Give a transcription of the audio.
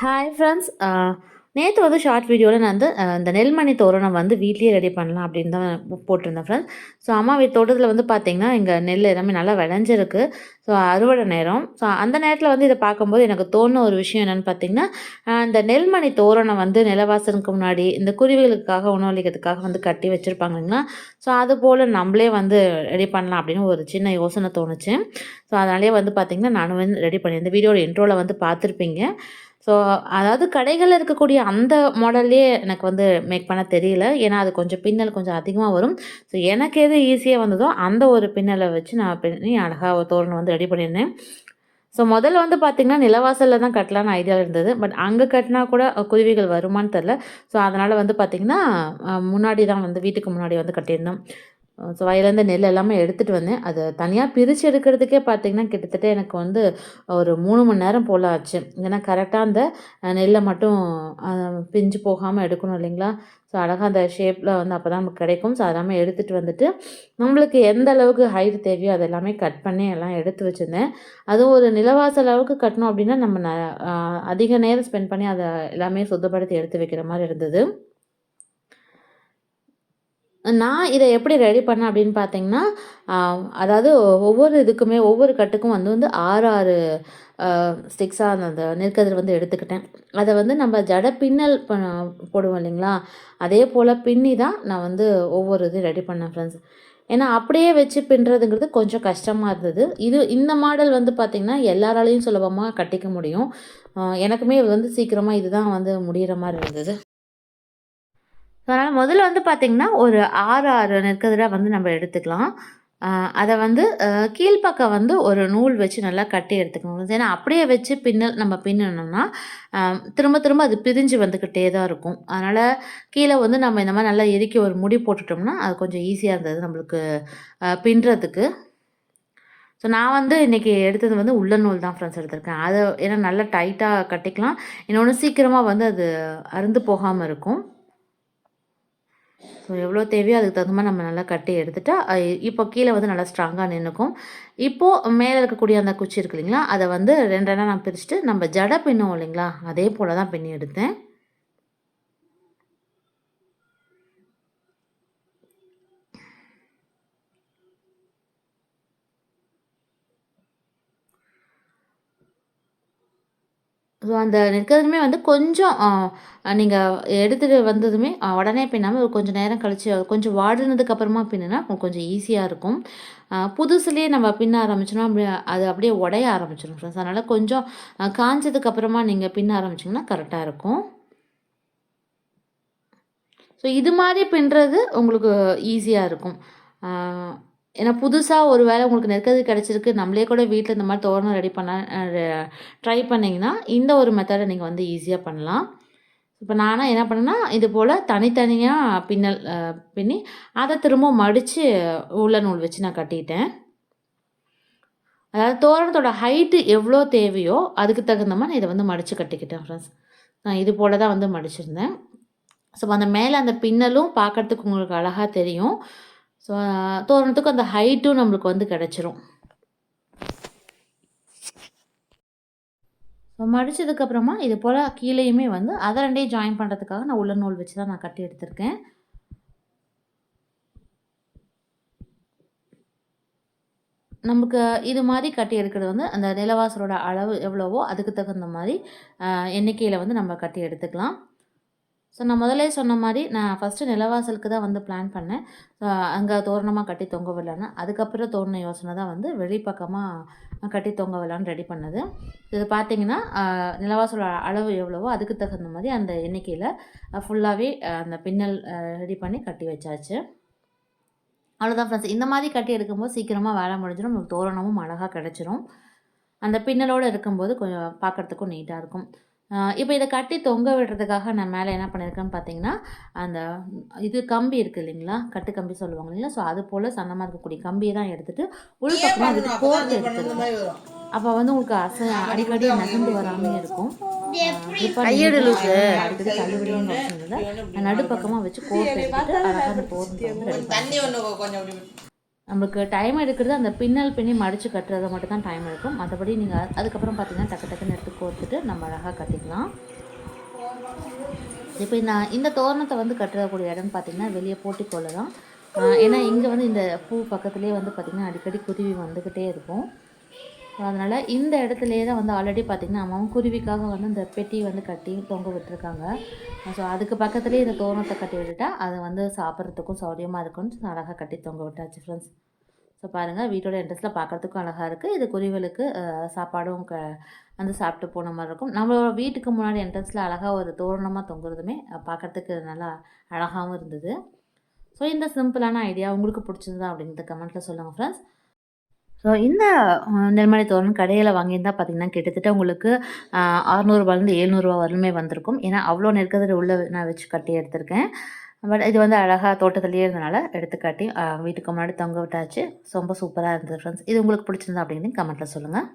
Hi friends நேற்று வந்து short வீடியோவில் நான் வந்து இந்த நெல்மணி தோரணம் வந்து வீட்லேயே ரெடி பண்ணலாம் அப்படின்னு தான் போட்டிருந்தேன் ஃப்ரெண்ட்ஸ் ஸோ அம்மா தோட்டத்தில் வந்து பார்த்தீங்கன்னா இங்கே நெல் எல்லாமே நல்லா விளைஞ்சிருக்கு. ஸோ அறுவடை நேரம். ஸோ அந்த நேரத்தில் வந்து இதை பார்க்கும்போது எனக்கு தோணுன ஒரு விஷயம் என்னென்னு பார்த்தீங்கன்னா இந்த நெல்மணி தோரணம் வந்து நிலவாசனுக்கு முன்னாடி இந்த குருவிகளுக்காக உணவளிக்கிறதுக்காக வந்து கட்டி வச்சுருப்பாங்க இல்லைங்களா? ஸோ அது போல் நம்மளே வந்து ரெடி பண்ணலாம் அப்படின்னு ஒரு சின்ன யோசனை தோணுச்சு. ஸோ அதனாலே வந்து பார்த்திங்கன்னா நானும் வந்து ரெடி பண்ணி இந்த வீடியோட இன்ட்ரோவில் வந்து பார்த்துருப்பீங்க ஸோ அதாவது கடைகளில் இருக்கக்கூடிய அந்த மாடல்லே எனக்கு வந்து மேக் பண்ண தெரியல. ஏன்னா அது கொஞ்சம் பின்னல் கொஞ்சம் அதிகமாக வரும். ஸோ எனக்கு எது ஈஸியாக வந்ததோ அந்த ஒரு பின்னலை வச்சு நான் பின்னி அழகாக ஒரு தோரணை வந்து ரெடி பண்ணியிருந்தேன். ஸோ முதல்ல வந்து பார்த்திங்கன்னா நிலவாசலில் தான் கட்டலான்னு ஐடியாவில் இருந்தது. பட் அங்கே கட்டினா கூட குருவிகள் வருமான்னு தெரில ஸோ அதனால் வந்து பார்த்திங்கன்னா முன்னாடி தான் வந்து வீட்டுக்கு முன்னாடி வந்து கட்டியிருந்தோம். ஸோ வயலேருந்து நெல் எல்லாமே எடுத்துகிட்டு வந்தேன். அதை தனியாக பிரித்து எடுக்கிறதுக்கே பார்த்திங்கன்னா கிட்டத்தட்ட எனக்கு வந்து ஒரு மூணு மணி நேரம் போல் ஆச்சு. ஏன்னா கரெக்டாக அந்த நெல்லை மட்டும் பிஞ்சு போகாமல் எடுக்கணும் இல்லைங்களா? ஸோ அழகாக அந்த ஷேப்பில் வந்து அப்போ தான் நமக்கு கிடைக்கும். ஸோ அதெல்லாமே எடுத்துகிட்டு வந்துட்டு நம்மளுக்கு எந்த அளவுக்கு ஹைட் தேவையோ அது எல்லாமே கட் பண்ணி எல்லாம் எடுத்து வச்சுருந்தேன். அதுவும் ஒரு நிலவாசல் அளவுக்கு கட்டணும் அப்படின்னா நம்ம ந அதிக நேரம் ஸ்பெண்ட் பண்ணி அதை எல்லாமே சுத்தப்படுத்தி எடுத்து வைக்கிற மாதிரி இருந்தது. நான் இதை எப்படி ரெடி பண்ணேன் அப்படின்னு பார்த்தீங்கன்னா அதாவது ஒவ்வொரு இதுக்குமே ஒவ்வொரு கட்டுக்கும் வந்து வந்து ஆறு ஆறு ஸ்டிக்ஸாக அந்த நெற்கதிர் வந்து எடுத்துக்கிட்டேன். அதை வந்து நம்ம ஜட பின்னல் போடுவோம் இல்லைங்களா? அதே போல் பின்னி தான் நான் வந்து ஒவ்வொரு இது ரெடி பண்ணேன் ஃப்ரெண்ட்ஸ் ஏன்னா அப்படியே வச்சு பின்னுறதுங்கிறது கொஞ்சம் கஷ்டமாக இருந்தது. இது இந்த மாடல் வந்து பார்த்திங்கன்னா எல்லாராலையும் சுலபமாக கட்டிக்க முடியும். எனக்குமே இது வந்து சீக்கிரமாக இதுதான் வந்து முடிகிற மாதிரி இருந்தது. அதனால் முதல்ல வந்து பார்த்திங்கன்னா ஒரு ஆறு ஆறு நெற்கதிராக வந்து நம்ம எடுத்துக்கலாம். அதை வந்து கீழ்ப்பக்கம் வந்து ஒரு நூல் வச்சு நல்லா கட்டி எடுத்துக்கணும். ஏன்னா அப்படியே வச்சு பின்னல் நம்ம பின்னணும்னா திரும்ப திரும்ப அது பிரிஞ்சு வந்துக்கிட்டே தான் இருக்கும். அதனால் கீழே வந்து நம்ம இந்த மாதிரி நல்லா இறுக்கி ஒரு முடி போட்டுட்டோம்னா அது கொஞ்சம் ஈஸியாக இருந்தது நம்மளுக்கு பின்னுறதுக்கு ஸோ நான் வந்து இன்றைக்கி எடுத்தது வந்து உள்ள நூல் தான் ஃப்ரெண்ட்ஸ் எடுத்திருக்கேன். அதை ஏன்னா நல்லா டைட்டாக கட்டிக்கலாம். இன்னொன்று சீக்கிரமாக வந்து அது அருந்து போகாமல் இருக்கும். ஸோ எவ்வளோ தேவையோ அதுக்கு தகுந்த மாதிரி நம்ம நல்லா கட்டி எடுத்துட்டா இப்போ கீழே வந்து நல்லா ஸ்ட்ராங்காக நின்றுக்கும் இப்போது மேலே இருக்கக்கூடிய அந்த குச்சி இருக்கு இல்லைங்களா அதை வந்து ரெண்டு ரெண்டாக நான் பிரிச்சுட்டு நம்ம ஜடை பின்னுவோம் இல்லைங்களா அதே போல் தான் பின்னி எடுத்தேன். ஸோ அந்த நிற்கிறதுமே வந்து கொஞ்சம் நீங்கள் எடுத்துகிட்டு வந்ததுமே உடனே பின்னாமல் ஒரு கொஞ்சம் நேரம் கழித்து கொஞ்சம் வாடினதுக்கப்புறமா பின்னுனா கொஞ்சம் ஈஸியாக இருக்கும். புதுசுலேயே நம்ம பின்ன ஆரம்பிச்சோன்னா அப்படி அது அப்படியே உடைய ஆரம்பிச்சிடும் ஃப்ரெண்ட்ஸ் அதனால் கொஞ்சம் காஞ்சதுக்கப்புறமா நீங்கள் பின்ன ஆரம்பிச்சிங்கன்னா கரெக்டாக இருக்கும். ஸோ இது மாதிரி பின்னுறது உங்களுக்கு ஈஸியாக இருக்கும். ஏன்னா புதுசாக ஒரு வேளை உங்களுக்கு நெருக்கிறது கிடச்சிருக்கு நம்மளே கூட வீட்டில் இந்த மாதிரி தோரணம் ரெடி பண்ண ட்ரை பண்ணிங்கன்னா இந்த ஒரு மெத்தடை நீங்கள் வந்து ஈஸியாக பண்ணலாம். இப்போ நானும் என்ன பண்ணேன்னா இது போல் தனித்தனியாக பின்னல் பின்னி அதை திரும்ப மடித்து உள்ள நூல் வச்சு நான் கட்டிட்டேன். அதாவது தோரணத்தோட ஹைட்டு எவ்வளோ தேவையோ அதுக்கு தகுந்த மாதிரி நான் இதை வந்து மடித்து கட்டிக்கிட்டேன் ஃப்ரெண்ட்ஸ் நான் இது போல் தான் வந்து மடிச்சிருந்தேன். ஸோ அந்த மேலே அந்த பின்னலும் பார்க்கறதுக்கு உங்களுக்கு அழகாக தெரியும். ஸோ தோரணத்துக்கு அந்த ஹைட்டும் நம்மளுக்கு வந்து கிடச்சிரும். ஸோ மடிச்சதுக்கப்புறமா இது போல் கீழேயுமே வந்து அதை ரெண்டையும் ஜாயின் பண்ணுறதுக்காக நான் உள்ள நூல் வச்சு தான் நான் கட்டி எடுத்திருக்கேன். நமக்கு இது மாதிரி கட்டி எடுக்கிறது வந்து அந்த நிலவாசலோட அளவு எவ்வளவோ அதுக்கு தகுந்த மாதிரி எண்ணிக்கையில் வந்து நம்ம கட்டி எடுத்துக்கலாம். ஸோ நான் முதலே சொன்ன மாதிரி நான் ஃபஸ்ட்டு நிலவாசலுக்கு தான் வந்து பிளான் பண்ணேன். அங்கே தோரணமாக கட்டி தொங்க விடலான்னு. அதுக்கப்புறம் தோணுன யோசனை தான் வந்து வெளிப்பக்கமாக கட்டி தொங்க விடலான்னு ரெடி பண்ணது. இது பார்த்தீங்கன்னா நிலவாசலோட அளவு எவ்வளவோ அதுக்கு தகுந்த மாதிரி அந்த எண்ணிக்கையில் ஃபுல்லாகவே அந்த பின்னல் ரெடி பண்ணி கட்டி வச்சாச்சு. அவ்வளோதான் ஃப்ரெண்ட்ஸ் இந்த மாதிரி கட்டி எடுக்கும்போது சீக்கிரமாக வேலை முடிஞ்சிடும் நமக்கு தோரணமும் அழகாக கிடச்சிரும். அந்த பின்னலோடு இருக்கும்போது கொஞ்சம் பார்க்குறதுக்கும் நீட்டாக இருக்கும். இப்போ இதை கட்டி தொங்க விடுறதுக்காக நான் மேலே என்ன பண்ணியிருக்கேன்னு பார்த்தீங்கன்னா அந்த இது கம்பி இருக்குது இல்லைங்களா? கட்டு கம்பி சொல்லுவாங்க இல்லைங்களா? ஸோ அது போல் சன்னமாக இருக்கக்கூடிய கம்பியை தான் எடுத்துட்டு உள் பக்கமாக அதுக்கு கோர்த்து எடுத்துருக்கேன் அப்போ வந்து உங்களுக்கு அசை அடிக்கடி நகர்ந்து வராமே இருக்கும். அடிக்கடி தள்ளுபடியும் நடுப்பக்கமாக வச்சு கோர்த்து எடுத்துட்டு அழகாக அந்த நம்மளுக்கு டைம் எடுக்கிறது அந்த பின்னல் பின்னி மடித்து கட்டுறது மட்டும் தான் டைம் எடுக்கும். மற்றபடி நீங்கள் அதுக்கப்புறம் பார்த்தீங்கன்னா டக்கு டக்குன்னு எடுத்து கோர்த்துட்டு நம்ம அழகாக கட்டிக்கலாம். இப்போ நான் இந்த தோரணத்தை வந்து கட்டுறக்கூடிய இடம்னு பார்த்தீங்கன்னா வெளியே போட்டிக்கோல தான். ஏன்னா இங்கே வந்து இந்த பூ பக்கத்துலேயே வந்து பார்த்திங்கன்னா அடிக்கடி குருவி வந்துக்கிட்டே இருக்கும். அதனால் இந்த இடத்துலையே தான் வந்து ஆல்ரெடி பார்த்திங்கன்னா அம்மாவும் குருவிக்காக வந்து இந்த பெட்டி வந்து கட்டி தொங்க விட்டுருக்காங்க. ஸோ அதுக்கு பக்கத்துலேயே இந்த தோரணத்தை கட்டி விட்டுட்டா அது வந்து சாப்பிட்றதுக்கும் சௌரியமாக இருக்கும்னு அழகாக கட்டி தொங்க விட்டாச்சு ஃப்ரெண்ட்ஸ் ஸோ பாருங்கள் வீட்டோட என்ட்ரன்ஸில் பார்க்குறதுக்கும் அழகாக இருக்குது இது குருவிகளுக்கு சாப்பாடும் க வந்து சாப்பிட்டு போன மாதிரி இருக்கும். நம்மளோட வீட்டுக்கு முன்னாடி என்ட்ரன்ஸில் அழகாக ஒரு தோரணமாக தொங்குறதுமே பார்க்குறதுக்கு பார்க்கறதுக்கு நல்லா அழகாகவும் இருந்தது. ஸோ இந்த சிம்பிளான ஐடியா உங்களுக்கு பிடிச்சிருந்தா அப்படிங்கிறத கமெண்ட்டில் சொல்லுங்கள் ஃப்ரெண்ட்ஸ் ஸோ இந்த நெல்மணி தோரணம் கடையில் வாங்கியிருந்தால் பார்த்தீங்கன்னா கிட்டத்தட்ட உங்களுக்கு அறநூறுபாலேருந்து எழுநூறுபா வரலுமே வந்திருக்கும். ஏன்னா அவ்வளோ நெருக்கத்தில் உள்ள நான் வச்சு கட்டி எடுத்திருக்கேன். பட் இது வந்து அழகாக தோட்டத்துலேயே இருந்தனால எடுத்து கட்டி வீட்டுக்கு முன்னாடி தொங்க விட்டாச்சு. ரொம்ப சூப்பராக இருந்தது ஃப்ரெண்ட்ஸ் இது உங்களுக்கு பிடிச்சிருந்தா அப்படின்னு கமெண்ட்டில் சொல்லுங்கள்